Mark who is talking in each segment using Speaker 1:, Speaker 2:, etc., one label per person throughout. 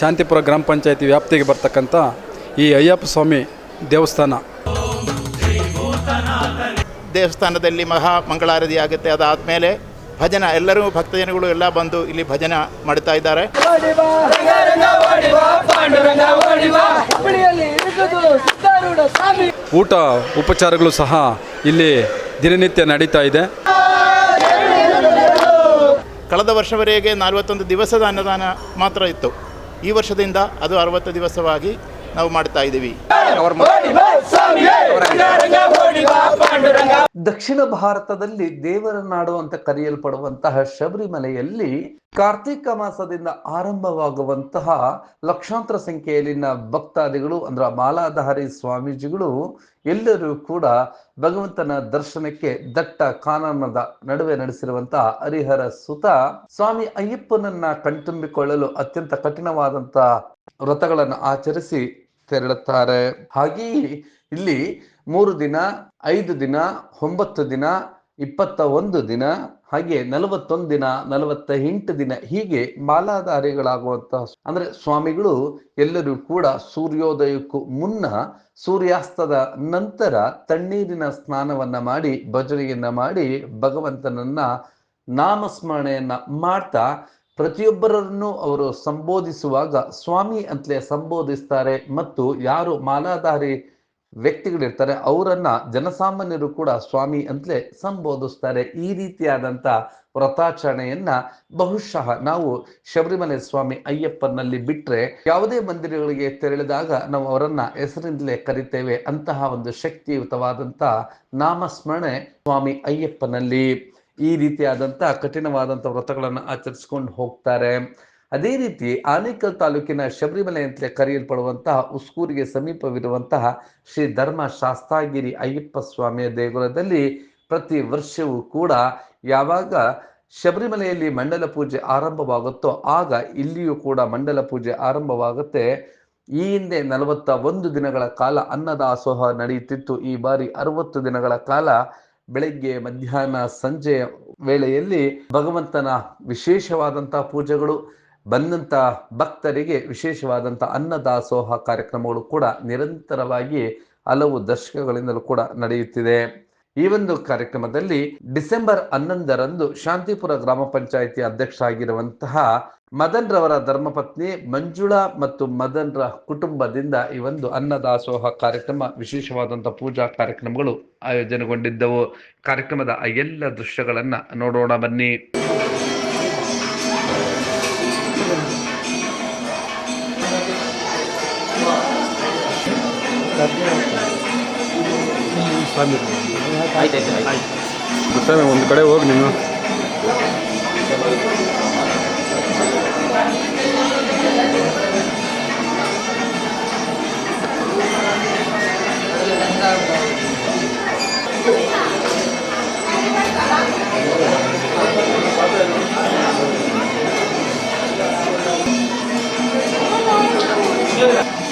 Speaker 1: ಶಾಂತಿಪುರ ಗ್ರಾಮ ಪಂಚಾಯತಿ ವ್ಯಾಪ್ತಿಗೆ ಬರ್ತಕ್ಕಂಥ ಈ ಅಯ್ಯಪ್ಪ ಸ್ವಾಮಿ ದೇವಸ್ಥಾನ.
Speaker 2: ದೇವಸ್ಥಾನದಲ್ಲಿ ಮಹಾ ಮಂಗಳಾರತಿ ಆಗುತ್ತೆ ಅದಾದ ಮೇಲೆ ಭಜನ ಎಲ್ಲರೂ ಭಕ್ತಜನಗಳು ಎಲ್ಲ ಬಂದು ಇಲ್ಲಿ ಭಜನ ಮಾಡ್ತಾ ಇದ್ದಾರೆ.
Speaker 1: ಊಟ ಉಪಚಾರಗಳು ಸಹ ಇಲ್ಲಿ ದಿನನಿತ್ಯ ನಡೀತಾ ಇದೆ.
Speaker 2: ಕಳೆದ ವರ್ಷವರೆಗೆ ನಲವತ್ತೊಂದು ದಿವಸದ ಅನ್ನದಾನ ಮಾತ್ರ ಇತ್ತು. ಈ ವರ್ಷದಿಂದ ಅದು ಅರವತ್ತು ದಿವಸವಾಗಿ ನಾವು ಮಾಡ್ತಾ ಇದ್ದೀವಿ.
Speaker 3: ದಕ್ಷಿಣ ಭಾರತದಲ್ಲಿ ದೇವರ ನಾಡು ಅಂತ ಕರೆಯಲ್ಪಡುವಂತಹ ಶಬರಿಮಲೆಯಲ್ಲಿ ಕಾರ್ತೀಕ ಮಾಸದಿಂದ ಆರಂಭವಾಗುವಂತಹ ಲಕ್ಷಾಂತರ ಸಂಖ್ಯೆಯಲ್ಲಿನ ಭಕ್ತಾದಿಗಳು, ಅಂದ್ರೆ ಮಾಲಾಧಾರಿ ಸ್ವಾಮೀಜಿಗಳು, ಎಲ್ಲರೂ ಕೂಡ ಭಗವಂತನ ದರ್ಶನಕ್ಕೆ ದಟ್ಟ ಕಾನನದ ನಡುವೆ ನಡೆಸಿರುವಂತಹ ಹರಿಹರ ಸುತ ಸ್ವಾಮಿ ಅಯ್ಯಪ್ಪನನ್ನ ಕಣ್ತುಂಬಿಕೊಳ್ಳಲು ಅತ್ಯಂತ ಕಠಿಣವಾದಂತಹ ವ್ರತಗಳನ್ನು ಆಚರಿಸಿ ತೆರಳುತ್ತಾರೆ. ಹಾಗೆಯೇ ಇಲ್ಲಿ ಮೂರು ದಿನ, ಐದು ದಿನ, ಒಂಬತ್ತು ದಿನ ಇಪ್ಪತ್ತ ಒಂದು ದಿನ, ಹಾಗೆ ನಲವತ್ತೊಂದು ದಿನ ನಲವತ್ತ ಎಂಟು ದಿನ ಹೀಗೆ ಮಾಲಾಧಾರಿಗಳಾಗುವಂತಹ ಅಂದ್ರೆ ಸ್ವಾಮಿಗಳು ಎಲ್ಲರೂ ಕೂಡ ಸೂರ್ಯೋದಯಕ್ಕೂ ಮುನ್ನ ಸೂರ್ಯಾಸ್ತದ ನಂತರ ತಣ್ಣೀರಿನ ಸ್ನಾನವನ್ನ ಮಾಡಿ, ಭಜನೆಯನ್ನ ಮಾಡಿ ಭಗವಂತನನ್ನ ನಾಮಸ್ಮರಣೆಯನ್ನ ಮಾಡ್ತಾ ಪ್ರತಿಯೊಬ್ಬರನ್ನು ಅವರು ಸಂಬೋಧಿಸುವಾಗ ಸ್ವಾಮಿ ಅಂತಲೇ ಸಂಬೋಧಿಸ್ತಾರೆ ಮತ್ತು ಯಾರು ಮಾಲಾಧಾರಿ ವ್ಯಕ್ತಿಗಳಿರ್ತಾರೆ ಅವರನ್ನ ಜನಸಾಮಾನ್ಯರು ಕೂಡ ಸ್ವಾಮಿ ಅಂತಲೇ ಸಂಬೋಧಿಸ್ತಾರೆ. ಈ ರೀತಿಯಾದಂತ ವ್ರತಾಚರಣೆಯನ್ನ ಬಹುಶಃ ನಾವು ಶಬರಿಮಲೆ ಸ್ವಾಮಿ ಅಯ್ಯಪ್ಪನಲ್ಲಿ ಬಿಟ್ಟರೆ ಯಾವುದೇ ಮಂದಿರಗಳಿಗೆ ತೆರಳಿದಾಗ ನಾವು ಅವರನ್ನ ಹೆಸರಿಂದಲೇ ಕರಿತೇವೆ ಅಂತಹ ಒಂದು ಶಕ್ತಿಯುತವಾದಂತ ನಾಮಸ್ಮರಣೆ ಸ್ವಾಮಿ ಅಯ್ಯಪ್ಪನಲ್ಲಿ. ಈ ರೀತಿಯಾದಂಥ ಕಠಿಣವಾದಂಥ ವ್ರತಗಳನ್ನು ಆಚರಿಸ್ಕೊಂಡು ಹೋಗ್ತಾರೆ. ಅದೇ ರೀತಿ ಆನೇಕಲ್ ತಾಲೂಕಿನ ಶಬರಿಮಲೆ ಅಂತಲೇ ಕರೆಯಲ್ಪಡುವಂತಹ ಉಸ್ಕೂರಿಗೆ ಸಮೀಪವಿರುವಂತಹ ಶ್ರೀ ಧರ್ಮ ಶಾಸ್ತಾಗಿರಿ ಅಯ್ಯಪ್ಪ ಸ್ವಾಮಿಯ ದೇಗುಲದಲ್ಲಿ ಪ್ರತಿ ವರ್ಷವೂ ಕೂಡ ಯಾವಾಗ ಶಬರಿಮಲೆಯಲ್ಲಿ ಮಂಡಲ ಪೂಜೆ ಆರಂಭವಾಗುತ್ತೋ ಆಗ ಇಲ್ಲಿಯೂ ಕೂಡ ಮಂಡಲ ಪೂಜೆ ಆರಂಭವಾಗುತ್ತೆ. ಈ ಹಿಂದೆ ನಲವತ್ತ ಒಂದು ದಿನಗಳ ಕಾಲ ಅನ್ನದಾಸೋಹ ನಡೆಯುತ್ತಿತ್ತು. ಈ ಬಾರಿ ಅರವತ್ತು ದಿನಗಳ ಕಾಲ ಬೆಳಗ್ಗೆ, ಮಧ್ಯಾಹ್ನ, ಸಂಜೆ ವೇಳೆಯಲ್ಲಿ ಭಗವಂತನ ವಿಶೇಷವಾದಂತಹ ಪೂಜೆಗಳು, ಬಂದಂತ ಭಕ್ತರಿಗೆ ವಿಶೇಷವಾದಂಥ ಅನ್ನದಾಸೋಹ ಕಾರ್ಯಕ್ರಮಗಳು ಕೂಡ ನಿರಂತರವಾಗಿ ಹಲವು ದಶಕಗಳಿಂದಲೂ ಕೂಡ ನಡೆಯುತ್ತಿದೆ. ಈ ಒಂದು ಕಾರ್ಯಕ್ರಮದಲ್ಲಿ ಡಿಸೆಂಬರ್ ಹನ್ನೊಂದರಂದು ಶಾಂತಿಪುರ ಗ್ರಾಮ ಪಂಚಾಯಿತಿ ಅಧ್ಯಕ್ಷ ಆಗಿರುವಂತಹ ಮದನ್ ರವರ ಧರ್ಮಪತ್ನಿ ಮಂಜುಳಾ ಮತ್ತು ಮದನ್ ರ ಕುಟುಂಬದಿಂದ ಈ ಒಂದು ಅನ್ನದಾಸೋಹ ಕಾರ್ಯಕ್ರಮ, ವಿಶೇಷವಾದಂಥ ಪೂಜಾ ಕಾರ್ಯಕ್ರಮಗಳು ಆಯೋಜನೆಗೊಂಡಿದ್ದವು. ಕಾರ್ಯಕ್ರಮದ ಎಲ್ಲ ದೃಶ್ಯಗಳನ್ನ ನೋಡೋಣ ಬನ್ನಿ.
Speaker 1: ಒಂದು ಕಡೆ ಹೋಗಿ ನೀನು.
Speaker 4: ಸ್ವಾಮಿ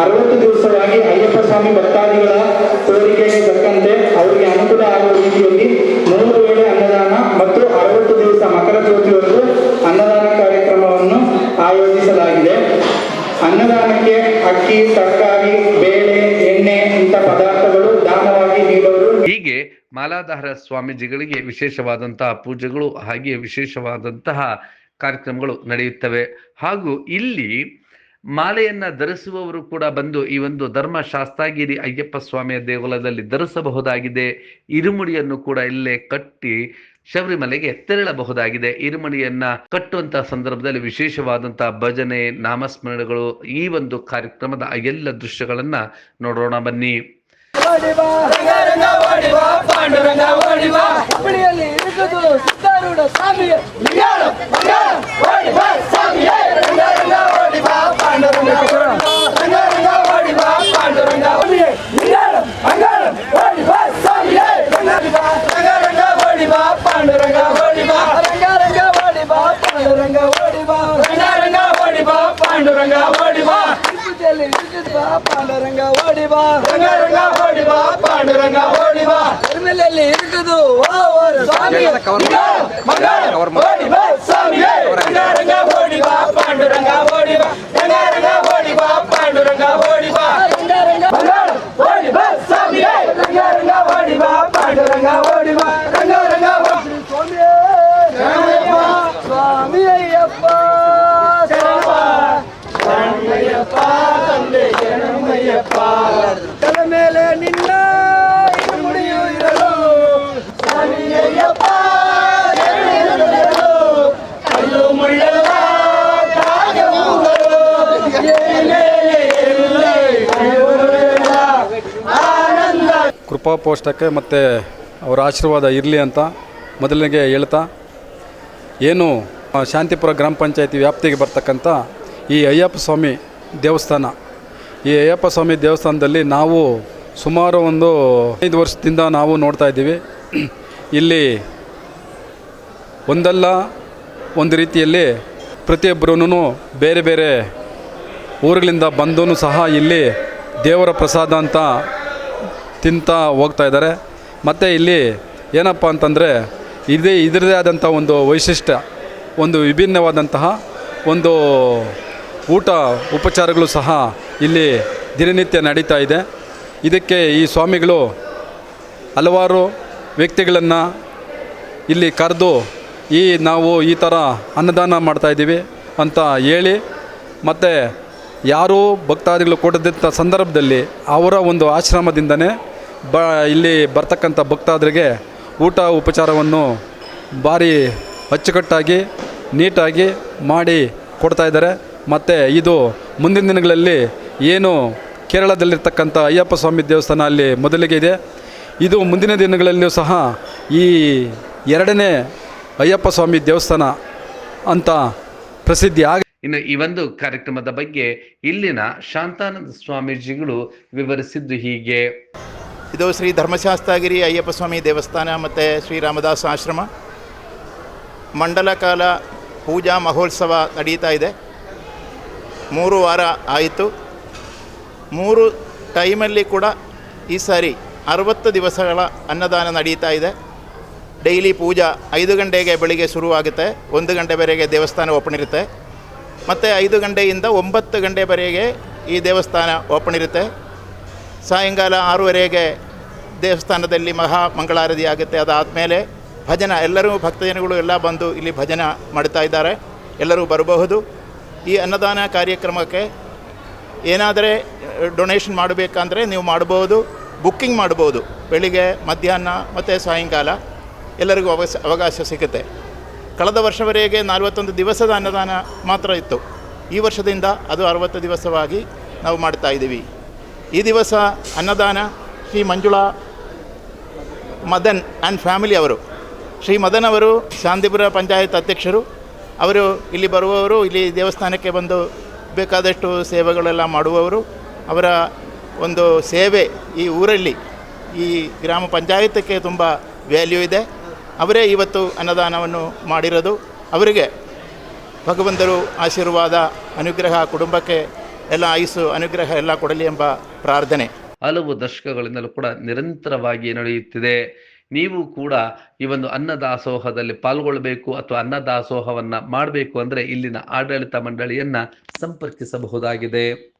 Speaker 4: ಅರವತ್ತು ದಿವಸವಾಗಿ ಅಯ್ಯಪ್ಪ ಸ್ವಾಮಿ ಭಕ್ತಾದಿಗಳ ಕೋರಿಕೆಗೆ ತಕ್ಕಂತೆ ಅವರಿಗೆ ಅನುಕೂಲ ಆಗುವ ರೀತಿಯಲ್ಲಿ ಮೂರು ವೇಳೆ ಅನ್ನದಾನ ಮತ್ತು ಅರವತ್ತು ದಿವಸ ಮಕರ ಜ್ಯೋತಿವರೆಗೂ ಅನ್ನದಾನ ಕಾರ್ಯಕ್ರಮವನ್ನು ಆಯೋಜಿಸಲಾಗಿದೆ. ಅನ್ನದಾನಕ್ಕೆ ಅಕ್ಕಿ, ತರಕಾರಿ, ಬೇಳೆ, ಎಣ್ಣೆ ಇಂಥ ಪದಾರ್ಥಗಳು ದಾನವಾಗಿ ನೀಡುವರು
Speaker 3: ಹೀಗೆ ಮಾಲಾಧಾರ ಸ್ವಾಮೀಜಿಗಳಿಗೆ ವಿಶೇಷವಾದಂತಹ ಪೂಜೆಗಳು ಹಾಗೆ ವಿಶೇಷವಾದಂತಹ ಕಾರ್ಯಕ್ರಮಗಳು ನಡೆಯುತ್ತವೆ. ಹಾಗೂ ಇಲ್ಲಿ ಮಾಲೆಯನ್ನ ಧರಿಸುವವರು ಕೂಡ ಬಂದು ಈ ಒಂದು ಧರ್ಮ ಶಾಸ್ತಾಗಿರಿ ಅಯ್ಯಪ್ಪ ಸ್ವಾಮಿಯ ದೇಗುಲದಲ್ಲಿ ಧರಿಸಬಹುದಾಗಿದೆ. ಇರುಮುಡಿಯನ್ನು ಕೂಡ ಇಲ್ಲೇ ಕಟ್ಟಿ ಶಬರಿಮಲೆಗೆ ತೆರಳಬಹುದಾಗಿದೆ. ಇರುಮುಡಿಯನ್ನ ಕಟ್ಟುವಂತಹ ಸಂದರ್ಭದಲ್ಲಿ ವಿಶೇಷವಾದಂತಹ ಭಜನೆ, ನಾಮಸ್ಮರಣೆಗಳು ಈ ಒಂದು ಕಾರ್ಯಕ್ರಮದ ಎಲ್ಲ ದೃಶ್ಯಗಳನ್ನ ನೋಡೋಣ ಬನ್ನಿ.
Speaker 5: ಓಡಿ பாண்டுரங்கா ஓடிவா ரங்கா ஓடிவா பாண்டுரங்கா ஓடிவா திருநெல்வேலி இருக்குது ஓ ஒரு சாமி மங்களம் ஓடிவா சாமியே
Speaker 1: ಕೃಪಾ ಪೋಷ್ಟಕ್ಕೆ ಮತ್ತು ಅವರ ಆಶೀರ್ವಾದ ಇರಲಿ ಅಂತ ಮೊದಲನಿಗೆ ಹೇಳ್ತಾ, ಏನು ಶಾಂತಿಪುರ ಗ್ರಾಮ ಪಂಚಾಯತಿ ವ್ಯಾಪ್ತಿಗೆ ಬರ್ತಕ್ಕಂಥ ಈ ಅಯ್ಯಪ್ಪ ಸ್ವಾಮಿ ದೇವಸ್ಥಾನ. ಈ ಅಯ್ಯಪ್ಪ ಸ್ವಾಮಿ ದೇವಸ್ಥಾನದಲ್ಲಿ ನಾವು ಸುಮಾರು ಒಂದು ಐದು ವರ್ಷದಿಂದ ನಾವು ನೋಡ್ತಾ ಇದ್ದೀವಿ. ಇಲ್ಲಿ ಒಂದಲ್ಲ ಒಂದು ರೀತಿಯಲ್ಲಿ ಪ್ರತಿಯೊಬ್ಬರೂ ಬೇರೆ ಬೇರೆ ಊರುಗಳಿಂದ ಬಂದೂ ಸಹ ಇಲ್ಲಿ ದೇವರ ಪ್ರಸಾದ ಅಂತ ತಿಂತ ಹೋಗ್ತಾ ಇದ್ದಾರೆ. ಮತ್ತು ಇಲ್ಲಿ ಏನಪ್ಪ ಅಂತಂದರೆ ಇದೇ ಇದರದೇ ಆದಂಥ ಒಂದು ವೈಶಿಷ್ಟ್ಯ, ಒಂದು ವಿಭಿನ್ನವಾದಂತಹ ಒಂದು ಊಟ ಉಪಚಾರಗಳು ಸಹ ಇಲ್ಲಿ ದಿನನಿತ್ಯ ನಡೀತಾ ಇದೆ. ಇದಕ್ಕೆ ಈ ಸ್ವಾಮಿಗಳು ಹಲವಾರು ವ್ಯಕ್ತಿಗಳನ್ನು ಇಲ್ಲಿ ಕರೆದು ಈ ನಾವು ಈ ಥರ ಅನ್ನದಾನ ಮಾಡ್ತಾಯಿದ್ದೀವಿ ಅಂತ ಹೇಳಿ, ಮತ್ತು ಯಾರೂ ಭಕ್ತಾದಿಗಳು ಕೊಡದಂಥ ಸಂದರ್ಭದಲ್ಲಿ ಅವರ ಒಂದು ಆಶ್ರಮದಿಂದನೇ ಬ, ಇಲ್ಲಿ ಬರ್ತಕ್ಕಂಥ ಭಕ್ತಾದರಿಗೆ ಊಟ ಉಪಚಾರವನ್ನು ಭಾರಿ ಅಚ್ಚುಕಟ್ಟಾಗಿ, ನೀಟಾಗಿ ಮಾಡಿ ಕೊಡ್ತಾ ಇದ್ದಾರೆ. ಮತ್ತು ಇದು ಮುಂದಿನ ದಿನಗಳಲ್ಲಿ ಏನು ಕೇರಳದಲ್ಲಿರ್ತಕ್ಕಂಥ ಅಯ್ಯಪ್ಪ ಸ್ವಾಮಿ ದೇವಸ್ಥಾನ ಅಲ್ಲಿ ಮೊದಲಿಗೆ ಇದೆ. ಇದು ಮುಂದಿನ ದಿನಗಳಲ್ಲಿಯೂ ಸಹ ಈ ಎರಡನೇ ಅಯ್ಯಪ್ಪ ಸ್ವಾಮಿ ದೇವಸ್ಥಾನ ಅಂತ ಪ್ರಸಿದ್ಧಿ ಆಗ
Speaker 3: ಇನ್ನು ಈ ಒಂದು ಕಾರ್ಯಕ್ರಮದ ಬಗ್ಗೆ ಇಲ್ಲಿನ ಶಾಂತಾನಂದ ಸ್ವಾಮೀಜಿಗಳು ವಿವರಿಸಿದ್ದು ಹೀಗೆ.
Speaker 2: ಇದು ಶ್ರೀ ಧರ್ಮಶಾಸ್ತ್ರಗಿರಿ ಅಯ್ಯಪ್ಪ ಸ್ವಾಮಿ ದೇವಸ್ಥಾನ ಮತ್ತು ಶ್ರೀರಾಮದಾಸ ಆಶ್ರಮ. ಮಂಡಲ ಕಾಲ ಪೂಜಾ ಮಹೋತ್ಸವ ನಡೀತಾ ಇದೆ. ಮೂರು ವಾರ ಆಯಿತು. ಮೂರು ಟೈಮಲ್ಲಿ ಕೂಡ ಈ ಸಾರಿ ಅರವತ್ತು ದಿವಸಗಳ ಅನ್ನದಾನ ನಡೀತಾ ಇದೆ. ಡೈಲಿ ಪೂಜಾ ಐದು ಗಂಟೆಗೆ ಬೆಳಿಗ್ಗೆ ಶುರುವಾಗುತ್ತೆ. ಒಂದು ಗಂಟೆವರೆಗೆ ದೇವಸ್ಥಾನ ಓಪನ್ ಇರುತ್ತೆ. ಮತ್ತು ಐದು ಗಂಟೆಯಿಂದ ಒಂಬತ್ತು ಗಂಟೆವರೆಗೆ ಈ ದೇವಸ್ಥಾನ ಓಪನ್ ಇರುತ್ತೆ. ಸಾಯಂಕಾಲ ಆರೂವರೆಗೆ ದೇವಸ್ಥಾನದಲ್ಲಿ ಮಹಾ ಮಂಗಳಾರತಿ ಆಗುತ್ತೆ ಅದಾದ ಮೇಲೆ ಭಜನ, ಎಲ್ಲರೂ ಭಕ್ತಜನಗಳು ಎಲ್ಲ ಬಂದು ಇಲ್ಲಿ ಭಜನ ಮಾಡ್ತಾ ಇದ್ದಾರೆ. ಎಲ್ಲರೂ ಬರಬಹುದು. ಈ ಅನ್ನದಾನ ಕಾರ್ಯಕ್ರಮಕ್ಕೆ ಏನಾದರೆ ಡೊನೇಷನ್ ಮಾಡಬೇಕಂದ್ರೆ ನೀವು ಮಾಡ್ಬೋದು, ಬುಕ್ಕಿಂಗ್ ಮಾಡ್ಬೋದು. ಬೆಳಿಗ್ಗೆ, ಮಧ್ಯಾಹ್ನ ಮತ್ತು ಸಾಯಂಕಾಲ ಎಲ್ಲರಿಗೂ ಅವಕಾಶ ಅವಕಾಶ ಸಿಗುತ್ತೆ. ಕಳೆದ ವರ್ಷವರೆಗೆ ನಲವತ್ತೊಂದು ದಿವಸದ ಅನ್ನದಾನ ಮಾತ್ರ ಇತ್ತು. ಈ ವರ್ಷದಿಂದ ಅದು ಅರವತ್ತು ದಿವಸವಾಗಿ ನಾವು ಮಾಡ್ತಾ ಇದ್ದೀವಿ. ಈ ದಿವಸ ಅನ್ನದಾನ ಶ್ರೀ ಮಂಜುಳಾ ಮದನ್ ಆ್ಯಂಡ್ ಫ್ಯಾಮಿಲಿ ಅವರು. ಶ್ರೀ ಮದನ್ ಅವರು ಶಾಂತಿಪುರ ಪಂಚಾಯತ್ ಅಧ್ಯಕ್ಷರು. ಅವರು ಇಲ್ಲಿ ಬರುವವರು, ಇಲ್ಲಿ ದೇವಸ್ಥಾನಕ್ಕೆ ಬಂದು ಬೇಕಾದಷ್ಟು ಸೇವೆಗಳೆಲ್ಲ ಮಾಡುವವರು. ಅವರ ಒಂದು ಸೇವೆ ಈ ಊರಲ್ಲಿ, ಈ ಗ್ರಾಮ ಪಂಚಾಯತಕ್ಕೆ ತುಂಬ ವ್ಯಾಲ್ಯೂ ಇದೆ. ಅವರೇ ಇವತ್ತು ಅನ್ನದಾನವನ್ನು ಮಾಡಿರೋದು. ಅವರಿಗೆ ಭಗವಂತರು ಆಶೀರ್ವಾದ, ಅನುಗ್ರಹ ಕುಟುಂಬಕ್ಕೆ ಎಲ್ಲ ಆಯುಸ್ಸು, ಅನುಗ್ರಹ ಎಲ್ಲ ಕೊಡಲಿ ಎಂಬ ಪ್ರಾರ್ಥನೆ.
Speaker 3: ಹಲವು ದಶಕಗಳಿಂದಲೂ ಕೂಡ ನಿರಂತರವಾಗಿ ನಡೆಯುತ್ತಿದೆ. ನೀವು ಕೂಡ ಈ ಒಂದು ಅನ್ನದಾಸೋಹದಲ್ಲಿ ಪಾಲ್ಗೊಳ್ಳಬೇಕು ಅಥವಾ ಅನ್ನದಾಸೋಹವನ್ನು ಮಾಡಬೇಕು ಅಂದರೆ ಇಲ್ಲಿನ ಆಡಳಿತ ಮಂಡಳಿಯನ್ನು ಸಂಪರ್ಕಿಸಬಹುದಾಗಿದೆ.